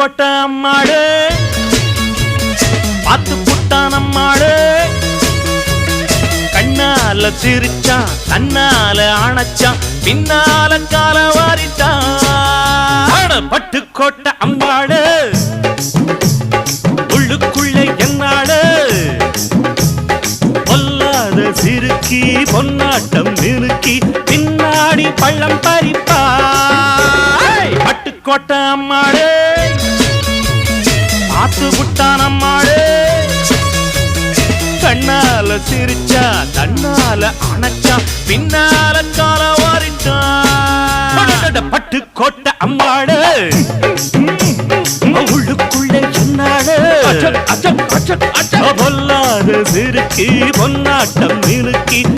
பட்டுக்கோட்டை அம்மாடு பார்த்து புட்டான் அம்மாடு கண்ணால சிரிச்சான் தன்னால அணைச்சான் பின்னால கால வாரிட்டான். பட்டுக்கோட்டை அம்பாடு உள்ளுக்குள்ள என்னாடு பொல்லாத சிறுக்கி பொன்னாட்டம் நிறுக்கி பின்னாடி பள்ளம் பறிப்பா. பட்டுக்கோட்டை அம்மாடு பார்த்து விட்டான் அம்மாடு. கண்ணால சிரிச்சா தன்னால அணைச்சா பின்னால கால வாரிட்டான் பட்டுக்கோட்டை அம்மாடு. உள்ளுக்குள்ளே என்னாடு பொல்லாத சிறுக்கி பொன்னாட்டம் பள்ளம்